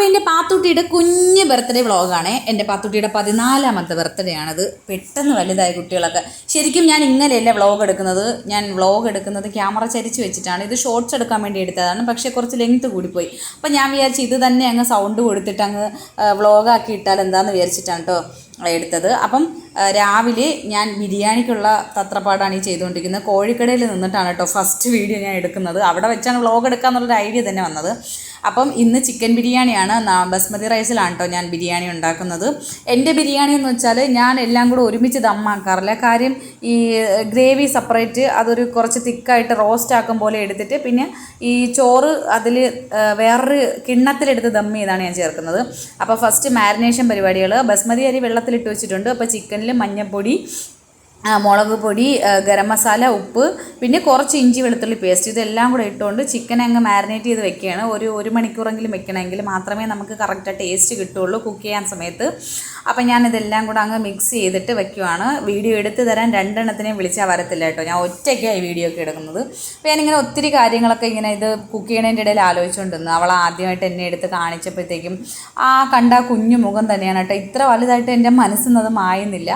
അപ്പോൾ എന്റെ പാത്തുട്ടിയുടെ കുഞ്ഞ് ബർത്ത്ഡേ വ്ളോഗാണ്. എന്റെ പാത്തുട്ടിയുടെ പതിനാലാമത്തെ ബർത്ത്ഡേ ആണത്. പെട്ടെന്ന് വലുതായ കുട്ടികളൊക്കെ. ശരിക്കും ഞാൻ ഇങ്ങനെയല്ല വ്ളോഗ് എടുക്കുന്നത്? ഞാൻ വ്ളോഗ് എടുക്കുന്നത് ക്യാമറ ചരിച്ച് വെച്ചിട്ടാണ്. ഇത് ഷോർട്സ് എടുക്കാൻ വേണ്ടി എടുത്തതാണ്. പക്ഷേ കുറച്ച് ലെങ്ത് കൂടിപ്പോയി. അപ്പോൾ ഞാൻ വിചാരിച്ചു ഇത് തന്നെ അങ്ങ് സൗണ്ട് കൊടുത്തിട്ട് അങ്ങ് വ്ളോഗാക്കി ഇട്ടാൽ എന്താണെന്ന് വിചാരിച്ചിട്ടാണ് കേട്ടോ എടുത്തത്. അപ്പം രാവിലെ ഞാൻ ബിരിയാണിക്കുള്ള തത്രപ്പാടാണ് ഈ ചെയ്തുകൊണ്ടിരിക്കുന്നത്. കോഴിക്കടയിൽ നിന്നിട്ടാണ് കേട്ടോ ഫസ്റ്റ് വീഡിയോ ഞാൻ എടുക്കുന്നത്. അവിടെ വെച്ചാണ് വ്ളോഗ് എടുക്കാന്നുള്ളൊരു ഐഡിയ തന്നെ വന്നത്. അപ്പം ഇന്ന് ചിക്കൻ ബിരിയാണിയാണ്. ബസ്മതി റൈസിലാണ് കേട്ടോ ഞാൻ ബിരിയാണി ഉണ്ടാക്കുന്നത്. എന്റെ ബിരിയാണി എന്ന് വെച്ചാൽ ഞാൻ എല്ലാം കൂടെ ഒരുമിച്ച് ദമ്മാക്കാറില്ല. കാര്യം ഈ ഗ്രേവി സെപ്പറേറ്റ് അതൊരു കുറച്ച് തിക്കായിട്ട് റോസ്റ്റ് ആക്കും പോലെ എടുത്തിട്ട് പിന്നെ ഈ ചോറ് അതിൽ വേറൊരു കിണ്ണത്തിലെടുത്ത് ദം ചെയ്താണ് ഞാൻ ചേർക്കുന്നത്. അപ്പോൾ ഫസ്റ്റ് മാരിനേഷൻ പരിപാടികൾ. ബസ്മതി അരി വെള്ളത്തിലിട്ട് വെച്ചിട്ടുണ്ട്. അപ്പോൾ ചിക്കനിൽ മഞ്ഞൾപ്പൊടി മുളക് പൊടി ഗരം മസാല ഉപ്പ് പിന്നെ കുറച്ച് ഇഞ്ചി വെളുത്തുള്ളി പേസ്റ്റ് ഇതെല്ലാം കൂടെ ഇട്ടുകൊണ്ട് ചിക്കൻ അങ്ങ് മാരിനേറ്റ് ചെയ്ത് വെക്കുകയാണ്. ഒരു ഒരു മണിക്കൂറെങ്കിലും വെക്കണമെങ്കിൽ മാത്രമേ നമുക്ക് കറക്റ്റ് ടേസ്റ്റ് കിട്ടുള്ളൂ കുക്ക് ചെയ്യാൻ സമയത്ത്. അപ്പം ഞാൻ ഇതെല്ലാം കൂടെ അങ്ങ് മിക്സ് ചെയ്തിട്ട് വെക്കുവാണ്. വീഡിയോ എടുത്ത് തരാൻ രണ്ടെണ്ണത്തിനെയും വിളിച്ചാൽ വരത്തില്ല കേട്ടോ. ഞാൻ ഒറ്റയ്ക്കായി വീഡിയോ ഒക്കെ എടുക്കുന്നത്. അപ്പോൾ ഞാനിങ്ങനെ ഒത്തിരി കാര്യങ്ങളൊക്കെ ഇങ്ങനെ ഇത് കുക്ക് ചെയ്യണതിന്റെ ഇടയിൽ ആലോചിച്ചുകൊണ്ടിരുന്നു അവൾ ആദ്യമായിട്ട് എന്നെ എടുത്ത് കാണിച്ചപ്പോഴത്തേക്കും ആ കണ്ട കുഞ്ഞു മുഖം തന്നെയാണ് കേട്ടോ. ഇത്ര വലുതായിട്ട് എന്റെ മനസ്സിന്നത് മായുന്നില്ല.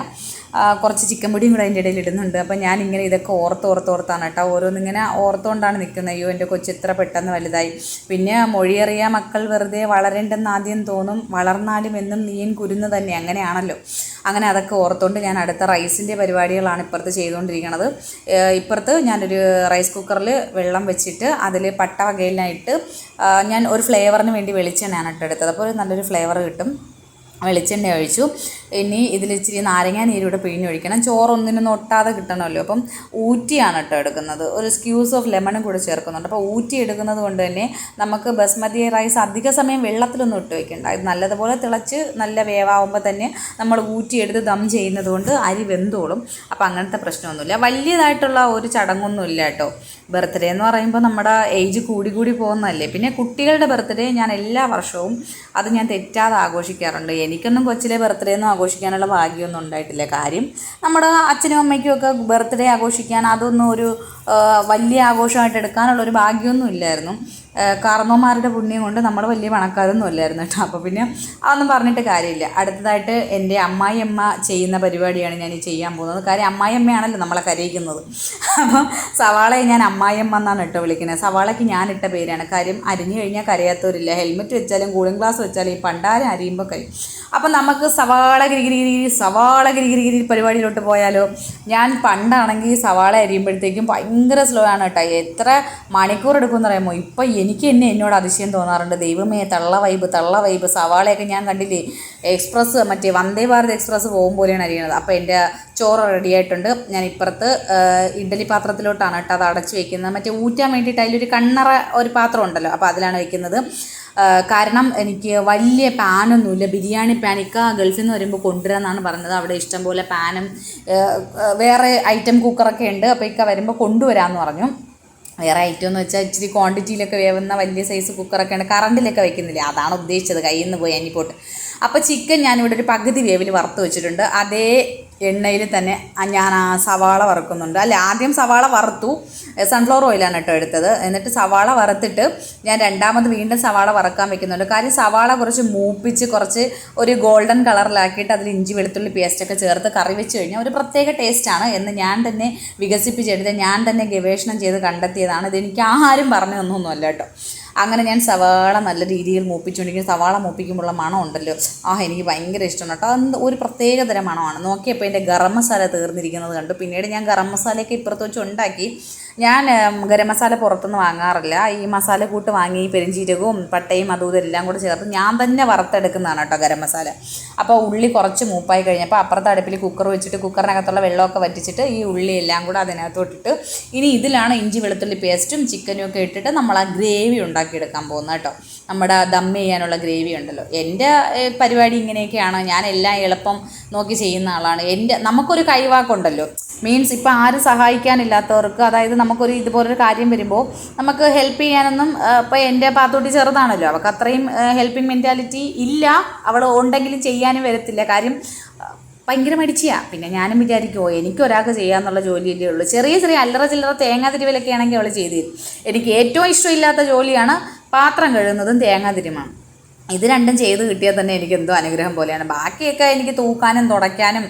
കുറച്ച് ചിക്കൻ പൊടിയും കൂടെ അതിന്റെ ഇടയിൽ ഇടുന്നുണ്ട്. അപ്പം ഞാൻ ഇങ്ങനെ ഇതൊക്കെ ഓർത്ത് ഓർത്ത് ഓർത്താണ് കേട്ടോ. ഓരോന്നിങ്ങനെ ഓർത്തുകൊണ്ടാണ് നിൽക്കുന്നത്. അയ്യോ എന്റെ കൊച്ചു ഇത്ര പെട്ടെന്ന് വലുതായി. പിന്നെ മൊഴിയറിയ മക്കൾ വെറുതെ വളരേണ്ടെന്ന് ആദ്യം തോന്നും വളർന്നാലും എന്നും നീൻ കുരുന്ന് തന്നെ. അങ്ങനെയാണല്ലോ. അങ്ങനെ അതൊക്കെ ഓർത്തുകൊണ്ട് ഞാൻ അടുത്ത റൈസിന്റെ പരിപാടികളാണ് ഇപ്പുറത്ത് ചെയ്തുകൊണ്ടിരിക്കുന്നത് ഇപ്പുറത്ത് ഞാനൊരു റൈസ് കുക്കറിൽ വെള്ളം വെച്ചിട്ട് അതിൽ പട്ട വകയിലായിട്ട് ഞാൻ ഒരു ഫ്ലേവറിന് വേണ്ടി വെളിച്ചെണ്ണയാണ് കേട്ടോ എടുത്തത്. അപ്പോൾ നല്ലൊരു ഫ്ലേവർ കിട്ടും. വെളിച്ചെണ്ണ ഒഴിച്ചു. ഇനി ഇതിൽ ഇച്ചിരി നാരങ്ങ നീരൂടെ പിഴിഞ്ഞൊഴിക്കണം ചോറൊന്നിനൊന്നും ഒട്ടാതെ കിട്ടണമല്ലോ. അപ്പം ഊറ്റിയാണ് കേട്ടോ എടുക്കുന്നത്. ഒരു സ്ക്യൂസ് ഓഫ് ലെമണും കൂടെ ചേർക്കുന്നുണ്ട്. അപ്പോൾ ഊറ്റി എടുക്കുന്നത് കൊണ്ട് തന്നെ നമുക്ക് ബസ്മതി റൈസ് അധിക സമയം വെള്ളത്തിലൊന്നും ഇട്ട് വയ്ക്കേണ്ട ഇത് നല്ലതുപോലെ തിളച്ച് നല്ല വേവാകുമ്പോൾ തന്നെ നമ്മൾ ഊറ്റിയെടുത്ത് ദം ചെയ്യുന്നത് കൊണ്ട് അരി വെന്തോളും. അപ്പോൾ അങ്ങനത്തെ പ്രശ്നമൊന്നുമില്ല. വലിയതായിട്ടുള്ള ഒരു ചടങ്ങൊന്നുമില്ല കേട്ടോ. ബർത്ത്ഡേ എന്ന് പറയുമ്പോൾ നമ്മുടെ ഏജ് കൂടി കൂടി പോകുന്നതല്ലേ. പിന്നെ കുട്ടികളുടെ ബർത്ത്ഡേ ഞാൻ എല്ലാ വർഷവും അത് ഞാൻ തെറ്റാതെ ആഘോഷിക്കാറുണ്ട്. എനിക്കൊന്നും കൊച്ചിലെ ബർത്ത്ഡേ ഒന്നും ആഘോഷിക്കാനുള്ള ഭാഗ്യമൊന്നും ഉണ്ടായിട്ടില്ല. കാര്യം നമ്മുടെ അച്ഛനും അമ്മയ്ക്കും ഒക്കെ ബർത്ത്ഡേ ആഘോഷിക്കാൻ അതൊന്നും ഒരു വലിയ ആഘോഷമായിട്ട് എടുക്കാനുള്ള ഒരു ഭാഗ്യമൊന്നും ഇല്ലായിരുന്നു. കാർന്നോമാരുടെ പുണ്യം കൊണ്ട് നമ്മൾ വലിയ പണക്കാരൊന്നും അല്ലായിരുന്നു കേട്ടോ. അപ്പോൾ പിന്നെ അതൊന്നും പറഞ്ഞിട്ട് കാര്യമില്ല. അടുത്തതായിട്ട് എന്റെ അമ്മായിയമ്മ ചെയ്യുന്ന പരിപാടിയാണ് ഞാൻ ഈ ചെയ്യാൻ പോകുന്നത്. കാര്യം അമ്മായിയമ്മയാണല്ലോ നമ്മളെ കരയിക്കുന്നത്. അപ്പം സവാളയെ ഞാൻ അമ്മായിയമ്മ എന്നാണ് കേട്ടോ വിളിക്കുന്നത്. സവാളയ്ക്ക് ഞാൻ ഇട്ട പേരാണ്. കാര്യം അരിഞ്ഞു കഴിഞ്ഞാൽ കരയാത്തവരില്ല. ഹെൽമെറ്റ് വെച്ചാലും കൂളിംഗ് ഗ്ലാസ് വെച്ചാലും ഈ പണ്ടാരം അരിയുമ്പോൾ കരയും അപ്പം നമുക്ക് സവാള ഗിരിഗിരി ഗിരി സവാള ഗിരിഗിരി ഗിരി പരിപാടിയിലോട്ട് പോയാലോ? ഞാൻ പണ്ടാണെങ്കിൽ സവാള അരിയുമ്പോഴത്തേക്കും ഭയങ്കര സ്ലോ ആണ് കേട്ടോ. എത്ര മണിക്കൂർ എടുക്കുമെന്ന് പറയുമ്പോൾ ഇപ്പം എനിക്ക് തന്നെ എന്നോട് അതിശയം തോന്നാറുണ്ട്. ദൈവമേ തള്ള വൈബ് തള്ള വൈബ്. സവാളയൊക്കെ ഞാൻ കണ്ടില്ലേ? എക്സ്പ്രസ് മറ്റേ വന്ദേ ഭാരത് എക്സ്പ്രസ് പോകും പോലെയാണ് അരിയണത്. അപ്പോൾ എന്റെ ചോറ് റെഡി ആയിട്ടുണ്ട്. ഞാൻ ഇപ്പുറത്ത് ഇഡ്ഡലി പാത്രത്തിലോട്ടാണ് കേട്ടോ അത് അടച്ച് വെക്കുന്നത്. മറ്റേ ഊറ്റാൻ വേണ്ടിയിട്ട് അതിലൊരു കണ്ണറ ഒരു പാത്രം ഉണ്ടല്ലോ അപ്പോൾ അതിലാണ് വെക്കുന്നത്. കാരണം എനിക്ക് വലിയ പാനൊന്നുമില്ല. ബിരിയാണി പാൻ ഇക്ക ഗൾഫിൽ നിന്ന് വരുമ്പോൾ കൊണ്ടുവരാമെന്നാണ് പറഞ്ഞത്. അവിടെ ഇഷ്ടംപോലെ പാനും വേറെ ഐറ്റം കുക്കറൊക്കെ ഉണ്ട്. അപ്പോൾ ഇക്ക വരുമ്പോൾ കൊണ്ടുവരാമെന്ന് പറഞ്ഞു. വേറെ ഐറ്റം എന്ന് വെച്ചാൽ ഇച്ചിരി ക്വാണ്ടിറ്റിയിലൊക്കെ വേവുന്ന വലിയ സൈസ് കുക്കറൊക്കെ ഉണ്ട് കറണ്ടിലൊക്കെ വെക്കുന്നില്ലേ? അതാണ് ഉദ്ദേശിച്ചത്. കയ്യിൽ നിന്ന് പോയി അനിപ്പോട്ട്. അപ്പോൾ ചിക്കൻ ഞാനിവിടെ ഒരു പകുതി വേവിൽ വറുത്ത് വെച്ചിട്ടുണ്ട്. അതേ എണ്ണയിൽ തന്നെ ഞാൻ ആ സവാള വറുക്കുന്നുണ്ട്. അല്ല ആദ്യം സവാള വറുത്തു. സൺഫ്ലവർ ഓയിലാണ് കേട്ടോ എടുത്തത്. എന്നിട്ട് സവാള വറുത്തിട്ട് ഞാൻ രണ്ടാമത് വീണ്ടും സവാള വറുക്കാൻ വെക്കുന്നുണ്ട്. കാര്യം സവാള കുറച്ച് മൂപ്പിച്ച് കുറച്ച് ഒരു ഗോൾഡൻ കളറിലാക്കിയിട്ട് അതിൽ ഇഞ്ചി വെളുത്തുള്ളി പേസ്റ്റൊക്കെ ചേർത്ത് കറി വെച്ച് കഴിഞ്ഞാൽ ഒരു പ്രത്യേക ടേസ്റ്റാണ് എന്ന് ഞാൻ തന്നെ വികസിപ്പിച്ചെടുത്ത് ഞാൻ തന്നെ ഗവേഷണം ചെയ്ത് കണ്ടെത്തിയതാണ്. ഇതെനിക്ക് ആരും പറഞ്ഞു തന്നൊന്നുമല്ല കേട്ടോ. അങ്ങനെ ഞാൻ സവാള നല്ല രീതിയിൽ മൂപ്പിച്ചുകൊണ്ടിരിക്കും സവാള മൂപ്പിക്കുമ്പോഴുള്ള മണം ഉണ്ടല്ലോ. ആ എനിക്ക് ഭയങ്കര ഇഷ്ടമാണ് കേട്ടോ. അത് ഒരു പ്രത്യേക തരം മണമാണ്. നോക്കിയപ്പോൾ എന്റെ ഗരം മസാല തീർന്നിരിക്കുന്നത് കണ്ടു. പിന്നീട് ഞാൻ ഗരം മസാലയൊക്കെ ഇപ്പുറത്ത് വെച്ച് ഉണ്ടാക്കി. ഞാൻ ഗരം മസാല പുറത്തുനിന്ന് വാങ്ങാറില്ല. ഈ മസാല കൂട്ട് വാങ്ങി പെരിഞ്ചീരകവും പട്ടയും അതും ഇതെല്ലാം കൂടെ ചേർത്ത് ഞാൻ തന്നെ വറുത്തെടുക്കുന്നതാണ് കേട്ടോ ഗരം മസാല. അപ്പോൾ ഉള്ളി കുറച്ച് മൂപ്പായി കഴിഞ്ഞപ്പോൾ അപ്പുറത്തെ അടുപ്പിൽ കുക്കർ വെച്ചിട്ട് കുക്കറിനകത്തുള്ള വെള്ളമൊക്കെ വറ്റിച്ചിട്ട് ഈ ഉള്ളി എല്ലാം കൂടെ അതിനകത്തോട്ടിട്ട് ഇനി ഇതിലാണ് ഇഞ്ചി വെളുത്തുള്ളി പേസ്റ്റും ചിക്കനും ഒക്കെ ഇട്ടിട്ട് നമ്മൾ ആ ഗ്രേവി ഉണ്ടാക്കിയെടുക്കാൻ പോകുന്നത് കേട്ടോ. നമ്മുടെ ദം ചെയ്യാനുള്ള ഗ്രേവി ഉണ്ടല്ലോ. എന്റെ പരിപാടി ഇങ്ങനെയൊക്കെയാണ്. ഞാൻ എല്ലാം എളുപ്പം നോക്കി ചെയ്യുന്ന ആളാണ്. എന്റെ നമുക്കൊരു കൈവാക്കുണ്ടല്ലോ. മീൻസ് ഇപ്പം ആരും സഹായിക്കാനില്ലാത്തവർക്ക് അതായത് നമുക്കൊരു ഇതുപോലൊരു കാര്യം വരുമ്പോൾ നമുക്ക് ഹെൽപ്പ് ചെയ്യാനൊന്നും ഇപ്പോൾ എന്റെ പാത്തോട്ടി ചെറുതാണല്ലോ അവൾക്ക് അത്രയും ഹെൽപ്പിംഗ് മെന്റാലിറ്റി ഇല്ല അവൾ ഉണ്ടെങ്കിലും ചെയ്യാനും വരത്തില്ല. കാര്യം ഭയങ്കര മടിച്ചിയാണ് പിന്നെ ഞാനും വിചാരിക്കുമോ എനിക്ക് ഒരാൾക്ക് ചെയ്യാമെന്നുള്ള ജോലിയല്ലേ ഉള്ളൂ. ചെറിയ ചെറിയ അല്ലറ ചില്ലറ തേങ്ങാ തിരുവലൊക്കെ ആണെങ്കിൽ അവൾ ചെയ്തു തരും. എനിക്ക് ഏറ്റവും ഇഷ്ടമില്ലാത്ത ജോലിയാണ് പാത്രം കഴുകുന്നതും തേങ്ങാ തിരുമാണ്. ഇത് രണ്ടും ചെയ്ത് കിട്ടിയാൽ തന്നെ എനിക്ക് എന്തോ അനുഗ്രഹം പോലെയാണ്. ബാക്കിയൊക്കെ എനിക്ക് തൂക്കാനും തുടയ്ക്കാനും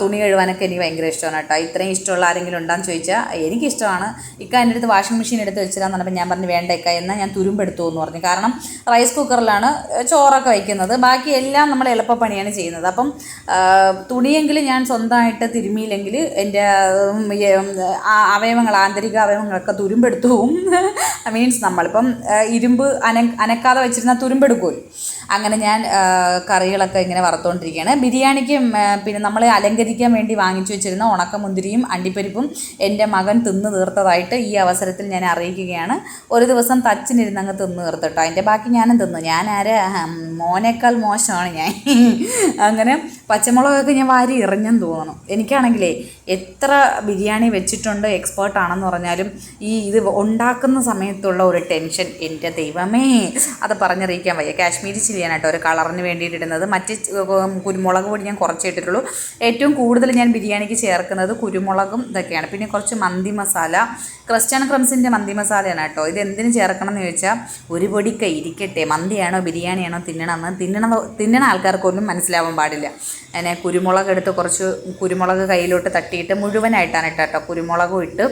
തുണി കഴുകാനൊക്കെ എനിക്ക് ഭയങ്കര ഇഷ്ടമാണ് കേട്ടോ. ഇത്രയും ഇഷ്ടമുള്ള ആരെങ്കിലും ഉണ്ടാന്ന് ചോദിച്ചാൽ എനിക്കിഷ്ടമാണ്. ഇക്ക എന്റെ അടുത്ത് വാഷിംഗ് മെഷീൻ എടുത്ത് വെച്ചിരാന്ന് പറഞ്ഞപ്പോൾ ഞാൻ പറഞ്ഞു വേണ്ട ഇക്ക എന്നാൽ ഞാൻ തുരുമ്പെടുത്തു എന്ന് പറഞ്ഞു. കാരണം റൈസ് കുക്കറിലാണ് ചോറൊക്കെ വയ്ക്കുന്നത് ബാക്കി എല്ലാം നമ്മൾ എളുപ്പപ്പണിയാണ് ചെയ്യുന്നത്. അപ്പം തുണിയെങ്കിലും ഞാൻ സ്വന്തമായിട്ട് തിരുമിയില്ലെങ്കിൽ എന്റെ അവയവങ്ങൾ ആന്തരിക അവയവങ്ങളൊക്കെ തുരുമ്പെടുത്തു. പോവും മീൻസ് നമ്മളിപ്പം ഇരുമ്പ് അന അനക്കാതെ വെച്ചിരുന്ന തുരുമ്പെടുക്കുമല്ലോ അങ്ങനെ ഞാൻ കറികളൊക്കെ ഇങ്ങനെ വറുത്തുകൊണ്ടിരിക്കുകയാണ് ബിരിയാണിക്കും പിന്നെ നമ്മൾ അലങ്കരിക്കാൻ വേണ്ടി വാങ്ങിച്ചു വെച്ചിരുന്ന ഉണക്കമുന്തിരിയും അണ്ടിപ്പരിപ്പും എന്റെ മകൻ തിന്നു തീർത്തതായിട്ട് ഈ അവസരത്തിൽ ഞാൻ അറിയിക്കുകയാണ്. ഒരു ദിവസം തച്ചിനിരുന്ന് അങ്ങ് തിന്ന് തീർത്തിട്ടോ. അതിന്റെ ബാക്കി ഞാനും തിന്നു. ഞാൻ ആരെ മോനേക്കാൾ മോശമാണ് ഞാൻ. അങ്ങനെ പച്ചമുളകൊക്കെ ഞാൻ വാരി എറിഞ്ഞെന്ന് തോന്നുന്നു. എനിക്കാണെങ്കിലേ എത്ര ബിരിയാണി വെച്ചിട്ടുണ്ട് എക്സ്പേർട്ട് ആണെന്ന് പറഞ്ഞാലും ഈ ഇത് ഉണ്ടാക്കുന്ന സമയത്തുള്ള ഒരു ടെൻഷൻ എന്റെ ദൈവമേ. അത് പറഞ്ഞറിയിക്കാൻ വയ്യ. കാശ്മീരി ചില്ലിയാണ് ഒരു കളറിന് വേണ്ടിയിട്ട് ഇടുന്നത്. മറ്റ് കുരുമുളക് പൊടി ഞാൻ കുറച്ചേ ഇട്ടിട്ടുള്ളൂ. ഏറ്റവും കൂടുതൽ ഞാൻ ബിരിയാണിക്ക് ചേർക്കുന്നത് കുരുമുളകും ഇതൊക്കെയാണ്. പിന്നെ കുറച്ച് മന്തി മസാല. ക്രിസ്ത്യൻ ക്രംസിന്റെ മന്തി മസാലയാണ് കേട്ടോ. ഇത് എന്തിനു ചേർക്കണം എന്ന് ചോദിച്ചാൽ ഒരു പൊടിക്ക ഇരിക്കട്ടെ. മന്തിയാണോ ബിരിയാണിയാണോ തിന്നണമെന്ന് തിന്നണ തിന്നണ ആൾക്കാർക്കൊന്നും മനസ്സിലാവാൻ പാടില്ല. അങ്ങനെ കുരുമുളക് എടുത്ത് കുറച്ച് കുരുമുളക് കയ്യിലോട്ട് തട്ടിയിട്ട് മുഴുവനായിട്ടാണ് ഇട്ടോ കുരുമുളകും ഇട്ട്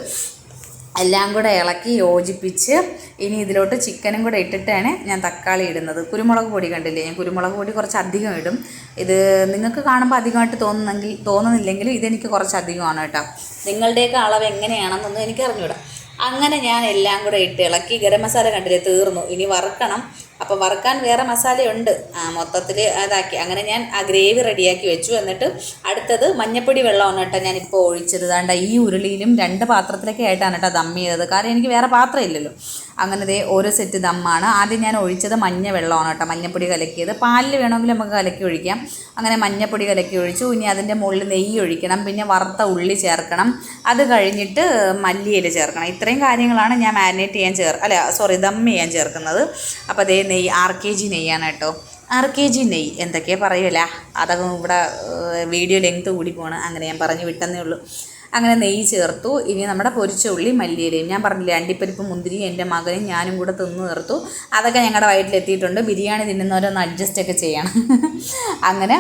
എല്ലാം കൂടെ ഇളക്കി യോജിപ്പിച്ച് ഇനി ഇതിലോട്ട് ചിക്കനും കൂടെ ഇട്ടിട്ടാണ് ഞാൻ തക്കാളി ഇടുന്നത്. കുരുമുളക് പൊടി കണ്ടില്ലേ? ഞാൻ കുരുമുളക് പൊടി കുറച്ച് അധികം ഇടും. ഇത് നിങ്ങൾക്ക് കാണുമ്പോൾ അധികമായിട്ട് തോന്നുന്നെങ്കിൽ തോന്നുന്നില്ലെങ്കിലും ഇതെനിക്ക് കുറച്ച് അധികമാണ് കേട്ടോ. നിങ്ങളുടെയൊക്കെ അളവ് എങ്ങനെയാണെന്നൊന്നും എനിക്ക് അറിഞ്ഞൂടാ അങ്ങനെ ഞാൻ എല്ലാം കൂടെ ഇട്ട് ഇളക്കി ഗരം മസാല കണ്ടില്ലേ തീർന്നു. ഇനി വറുക്കണം. അപ്പോൾ വറുക്കാൻ വേറെ മസാലയുണ്ട്. ആ മൊത്തത്തിൽ അതാക്കി. അങ്ങനെ ഞാൻ ആ ഗ്രേവി റെഡിയാക്കി വെച്ചു. എന്നിട്ട് അടുത്തത് മഞ്ഞപ്പൊടി വെള്ളമാണ് കേട്ടോ ഞാനിപ്പോൾ ഒഴിച്ചത്. ദാണ്ട ഈ ഉരുളിയിലും രണ്ട് പാത്രത്തിലൊക്കെ ആയിട്ടാണ് കേട്ടോ ദം ചെയ്തത്. കാരണം എനിക്ക് വേറെ പാത്രം ഇല്ലല്ലോ. അങ്ങനെ ദേ ഓരോ സെറ്റ് ദമ്മാണ്. ആദ്യം ഞാൻ ഒഴിച്ചത് മഞ്ഞ വെള്ളമാണ് കേട്ടോ. മഞ്ഞപ്പൊടി കലക്കിയത്. പാലിൽ വേണമെങ്കിൽ നമുക്ക് കലക്കി ഒഴിക്കാം. അങ്ങനെ മഞ്ഞപ്പൊടി കലക്കി ഒഴിച്ചു. ഇനി അതിന്റെ മുകളിൽ നെയ്യ് ഒഴിക്കണം. പിന്നെ വറുത്ത ഉള്ളി ചേർക്കണം. അത് കഴിഞ്ഞിട്ട് മല്ലിയില ചേർക്കണം. ഇത്രയും കാര്യങ്ങളാണ് ഞാൻ മാരിനേറ്റ് ചെയ്യാൻ ചേർ അല്ല സോറി ദം ചെയ്യാൻ ചേർക്കുന്നത്. അപ്പോൾ അതേ നെയ്യ് ആർ കെ ജി നെയ്യാണ് കേട്ടോ. ആർ കെ ജി നെയ്യ് എന്തൊക്കെയാണ് പറയുമല്ല അതൊക്കെ ഇവിടെ വീഡിയോ ലെങ്ത് കൂടി പോകണം അങ്ങനെ ഞാൻ പറഞ്ഞു വിട്ടെന്നേ ഉള്ളൂ. അങ്ങനെ നെയ്യ് ചേർത്തു. ഇനി നമ്മുടെ പൊരിച്ച ഉള്ളി മല്ലിയിലയും. ഞാൻ പറഞ്ഞില്ലേ അണ്ടിപ്പരിപ്പ് മുന്തിരി എന്റെ മകനും ഞാനും കൂടെ തിന്ന് തീർത്തു. അതൊക്കെ ഞങ്ങളുടെ വയറ്റിലെത്തിയിട്ടുണ്ട്. ബിരിയാണി തിന്നുന്നവരൊന്ന് അഡ്ജസ്റ്റ് ഒക്കെ ചെയ്യണം. അങ്ങനെ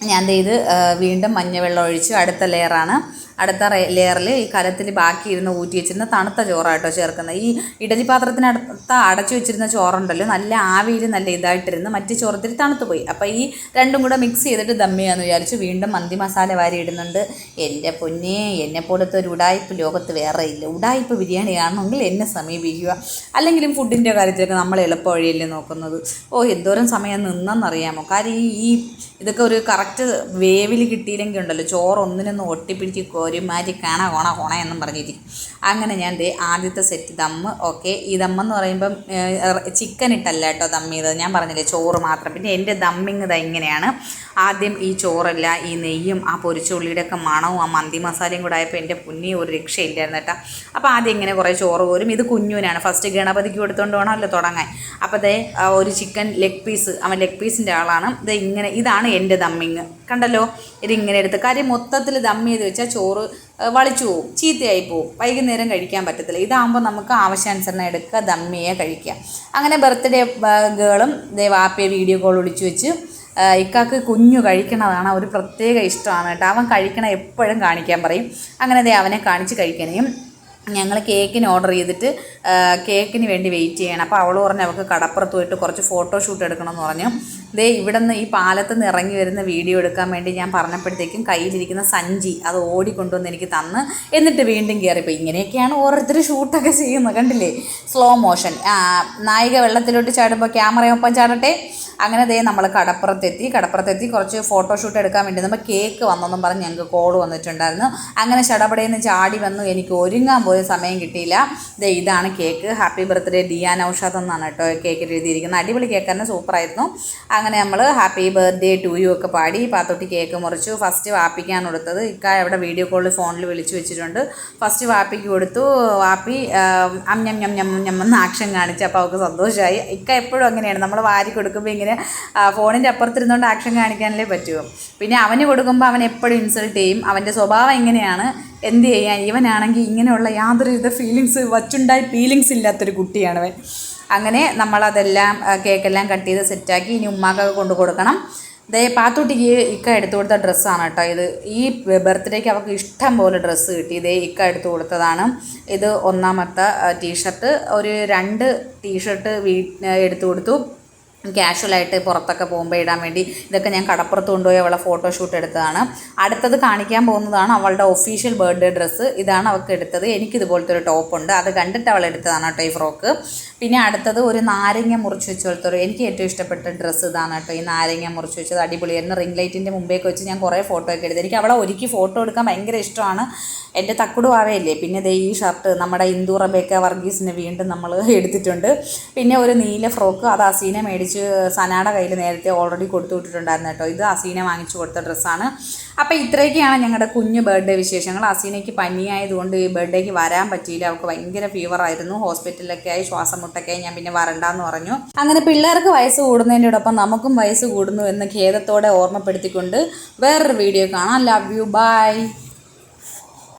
ഞാൻ ഇത് വീണ്ടും മഞ്ഞ മഞ്ഞവെള്ളം ഒഴിച്ചു. അടുത്ത ലെയറാണ് അടുത്ത ലെയറിൽ ഈ കലത്തിൽ ബാക്കി ഇരുന്ന് ഊറ്റി വെച്ചിരുന്ന തണുത്ത ചോറാട്ടോ ചേർക്കുന്നത്. ഈ ഇഡലി പാത്രത്തിനടുത്ത് അടച്ചു വെച്ചിരുന്ന ചോറുണ്ടല്ലോ നല്ല ആവിയിൽ നല്ല ഇതായിട്ടിരുന്ന് മറ്റു ചോറത്തിൽ തണുത്ത് പോയി. അപ്പോൾ ഈ രണ്ടും കൂടെ മിക്സ് ചെയ്തിട്ട് ദമ്മിയാന്ന് വിചാരിച്ചു. വീണ്ടും മന്തി മസാല വാരി ഇടുന്നുണ്ട്. എന്റെ പൊന്നേ എന്നെ പോലത്തെ ഒരു ഉടായ്പ് ലോകത്ത് വേറെ ഇല്ല. ഉടായ്പ് ബിരിയാണി കാണണമെങ്കിൽ എന്നെ സമീപിക്കുക. അല്ലെങ്കിലും ഫുഡിന്റെ കാര്യത്തിലൊക്കെ നമ്മൾ എളുപ്പ വഴിയല്ലേ നോക്കുന്നത്. ഓ എന്തോരം സമയം നിന്നെന്നറിയാമോ? കാര്യം ഈ ഈ ഇതൊക്കെ ഒരു കറക്റ്റ് വേവിൽ കിട്ടിയില്ലെങ്കിൽ ഉണ്ടല്ലോ ചോറ് ഒന്നിനൊന്ന് ഒട്ടിപ്പിടിച്ച് ഒരുമാതിരി കണ കൊണ കൊണ എന്നും പറഞ്ഞിരിക്കും. അങ്ങനെ ഞാൻ ദേ ആദ്യത്തെ സെറ്റ് ദമ്മ് ഓക്കെ ഈ ദമ്മെന്ന് പറയുമ്പം ചിക്കൻ ഇട്ടല്ല കേട്ടോ ദം ചെയ്തത്. ഞാൻ പറഞ്ഞില്ലേ ചോറ് മാത്രം. പിന്നെ എന്റെ ദമ്മിങ് ഇതാ ഇങ്ങനെയാണ്. ആദ്യം ഈ ചോറല്ല ഈ നെയ്യും ആ പൊരിച്ച ഉള്ളിയുടെ ഒക്കെ മണവും ആ മന്തി മസാലയും കൂടെ ആയപ്പോൾ എന്റെ പുന്നി ഒരു രക്ഷയില്ലായിരുന്നു കേട്ടോ. അപ്പോൾ ആദ്യം ഇങ്ങനെ കുറേ ചോറ് പോരും ഇത് കുഞ്ഞുവിനാണ്. ഫസ്റ്റ് ഗണപതിക്ക് കൊടുത്തുകൊണ്ട് വേണമല്ലോ തുടങ്ങാൻ? അപ്പോൾ ദേ ഒരു ചിക്കൻ ലെഗ് പീസ് അവൻ ലെഗ് പീസിന്റെ ആളാണ്. ഇത് ഇങ്ങനെ ഇതാണ് എന്റെ ദമ്മിങ്. കണ്ടല്ലോ? ഇതിങ്ങനെ എടുത്ത് കാര്യം മൊത്തത്തിൽ ദം ചെയ്ത് വെച്ചാൽ ചോറ് ആ, വളിച്ചു പോവും ചീത്തയായി പോവും. വൈകുന്നേരം കഴിക്കാൻ പറ്റത്തില്ല. ഇതാകുമ്പോൾ നമുക്ക് ആവശ്യാനുസരണം എടുക്കുക ദമ്മിയെ കഴിക്കുക. അങ്ങനെ ബർത്ത്ഡേ ഗേളും വാപ്പയെ വീഡിയോ കോൾ വിളിച്ചു വെച്ച് ഇക്കാക്ക് കുഞ്ഞു കഴിക്കണതാണ് ഒരു പ്രത്യേക ഇഷ്ടമാണ് കേട്ടോ. അവൻ കഴിക്കണ എപ്പോഴും കാണിക്കാൻ പറയും. അങ്ങനെ ദേ അവനെ കാണിച്ച് കഴിക്കണേയും ഞങ്ങൾ കേക്കിന് ഓർഡർ ചെയ്തിട്ട് കേക്കിന് വേണ്ടി വെയിറ്റ് ചെയ്യണം. അപ്പോൾ അവൾ പറഞ്ഞു അവൾക്ക് കടപ്പുറത്ത് പോയിട്ട് കുറച്ച് ഫോട്ടോഷൂട്ട് എടുക്കണമെന്ന് പറഞ്ഞു. ദേ ഇവിടെ നിന്ന് ഈ പാലത്ത് നിന്ന് ഇറങ്ങി വരുന്ന വീഡിയോ എടുക്കാൻ വേണ്ടി ഞാൻ പറഞ്ഞപ്പോഴത്തേക്കും കയ്യിലിരിക്കുന്ന സഞ്ചി അത് ഓടിക്കൊണ്ടുവന്ന് എനിക്ക് തന്ന്. എന്നിട്ട് വീണ്ടും കയറിപ്പോയി. ഇങ്ങനെയൊക്കെയാണ് ഓരോരുത്തർ ഷൂട്ടൊക്കെ ചെയ്യുന്നത്. കണ്ടില്ലേ? സ്ലോ മോഷൻ നായിക വെള്ളത്തിലോട്ട് ചാടുമ്പോൾ ക്യാമറയൊപ്പം ചാടട്ടെ. അങ്ങനെ ദേ നമ്മൾ കടപ്പുറത്തെത്തി. കടപ്പുറത്തെത്തി. കുറച്ച് ഫോട്ടോഷൂട്ട് എടുക്കാൻ വേണ്ടി നമ്മൾ കേക്ക് വന്നെന്നും പറഞ്ഞ് ഞങ്ങൾക്ക് കോൾ വന്നിട്ടുണ്ടായിരുന്നു. അങ്ങനെ ചടപടയിൽ ചാടി വന്നു. എനിക്ക് ഒരുങ്ങാൻ പോലും സമയം കിട്ടിയില്ല. ദേ ഇതാണ് cake happy birthday Diyan Aushad എന്നാണ് കേട്ടോ കേക്കിൽ എഴുതിയിരിക്കുന്നത്. അടിപൊളി കേക്ക് തന്നെ സൂപ്പറായിരുന്നു. അങ്ങനെ നമ്മൾ ഹാപ്പി ബർത്ത്ഡേ ടു യു ഒക്കെ പാടി പാത്തൊട്ടി കേക്ക് മുറിച്ചു. ഫസ്റ്റ് വാപ്പിക്കാണ് കൊടുത്തത്. ഇക്ക ഇവിടെ വീഡിയോ കോളിൽ ഫോണിൽ വിളിച്ചു വെച്ചിട്ടുണ്ട്. ഫസ്റ്റ് വാപ്പിക്ക് കൊടുത്തു. വാപ്പി അം ഞം ഞം ഞം ഞം എന്ന് ആക്ഷൻ കാണിച്ചു അപ്പോൾ അവൾക്ക് സന്തോഷമായി ഇക്ക എപ്പോഴും അങ്ങനെയാണ്. നമ്മൾ വാരി കൊടുക്കുമ്പോൾ ഇങ്ങനെ ഫോണിന്റെ അപ്പുറത്തിരുന്നുകൊണ്ട് ആക്ഷൻ കാണിക്കാനല്ലേ പറ്റുമോ പിന്നെ അവന് കൊടുക്കുമ്പോൾ അവൻ എപ്പോഴും ഇൻസൾട്ട് ചെയ്യും. അവന്റെ സ്വഭാവം എങ്ങനെയാണ്? എന്ത് ചെയ്യാൻ? ഇവനാണെങ്കിൽ ഇങ്ങനെയുള്ള യാതൊരുവിധ ഫീലിങ്സ് വച്ചുണ്ടായി ഫീലിങ്സ് ഇല്ലാത്തൊരു കുട്ടിയാണ് അവൻ. അങ്ങനെ നമ്മളതെല്ലാം കേക്കെല്ലാം കട്ട് ചെയ്ത് സെറ്റാക്കി ഇനി ഉമ്മാക്കൊക്കെ കൊണ്ടു കൊടുക്കണം. ദേ പാത്തുട്ടിക്ക് ഇക്ക എടുത്തു കൊടുത്ത ഡ്രസ്സാണ് കേട്ടോ ഇത്. ഈ ബർത്ത്ഡേക്ക് അവൾക്ക് ഇഷ്ടം പോലെ ഡ്രസ്സ് കിട്ടി. ഇതേ ഇക്ക എടുത്തു കൊടുത്തതാണ്. ഇത് ഒന്നാമത്തെ ടീഷർട്ട്. ഒരു രണ്ട് ടീഷർട്ട് വീ എടുത്തു കൊടുത്തു. ക്യാഷ്വലായിട്ട് പുറത്തൊക്കെ പോകുമ്പോൾ ഇടാൻ വേണ്ടി ഇതൊക്കെ ഞാൻ കടപ്പുറത്ത് കൊണ്ടുപോയി അവളെ ഫോട്ടോഷൂട്ട് എടുത്തതാണ്. അടുത്തത് കാണിക്കാൻ പോകുന്നതാണ് അവളുടെ ഒഫീഷ്യൽ ബർത്ത്ഡേ ഡ്രസ്സ് ഇതാണ് അവൾക്ക് എടുത്തത്. എനിക്കിതുപോലത്തെ ഒരു ടോപ്പ് ഉണ്ട്. അത് കണ്ടിട്ട് അവൾ എടുത്തതാണ് കേട്ടോ ഈ ഫ്രോക്ക് പിന്നെ അടുത്തത് ഒരു നാരങ്ങ മുറിച്ച് വെച്ച് പോലത്തെ ഒരു എനിക്ക് ഏറ്റവും ഇഷ്ടപ്പെട്ട ഡ്രസ്സ് ഇതാണ് കേട്ടോ ഈ നാരങ്ങ മുറിച്ച് വെച്ചത്. അടിപൊളിയായിരുന്നു റിംഗ് ലൈറ്റിന്റെ മുമ്പേക്ക് വെച്ച് ഞാൻ കുറേ ഫോട്ടോ ഒക്കെ എടുത്തു എനിക്ക് അവളെ ഒരുക്കി ഫോട്ടോ എടുക്കാൻ ഭയങ്കര ഇഷ്ടമാണ്. എന്റെ തക്കുടു പിന്നെ ദേ ഈ ഷർട്ട് നമ്മുടെ ഇന്ദു റബേക്ക വർഗീസിന് വീണ്ടും നമ്മൾ എടുത്തിട്ടുണ്ട്. പിന്നെ ഒരു നീല ഫ്രോക്ക് അത് അസീന മേടിച്ച് സനാടെ കയ്യിൽ നേരത്തെ ഓൾറെഡി കൊടുത്തു വിട്ടിട്ടുണ്ടായിരുന്നു കേട്ടോ. ഇത് അസീന വാങ്ങിച്ചു കൊടുത്ത ഡ്രസ്സാണ്. അപ്പോൾ ഇത്രയൊക്കെയാണ് ഞങ്ങളുടെ കുഞ്ഞു ബർത്ത്ഡേ വിശേഷങ്ങൾ. അസീനയ്ക്ക് പനിയായതുകൊണ്ട് ഈ ബർത്ത്ഡേക്ക് വരാൻ പറ്റിയില്ല. അവൾക്ക് ഭയങ്കര ഫീവർ ആയിരുന്നു. ഹോസ്പിറ്റലിലൊക്കെ ആയി ശ്വാസം മുട്ടൊക്കെ ഞാൻ പിന്നെ വരണ്ടെന്ന് പറഞ്ഞു. അങ്ങനെ പിള്ളേർക്ക് വയസ്സ് കൂടുന്നതിനോടൊപ്പം നമുക്കും വയസ്സ് കൂടുന്നു എന്ന് ഖേദത്തോടെ ഓർമ്മപ്പെടുത്തിക്കൊണ്ട് വേറൊരു വീഡിയോ കാണാം. Love you by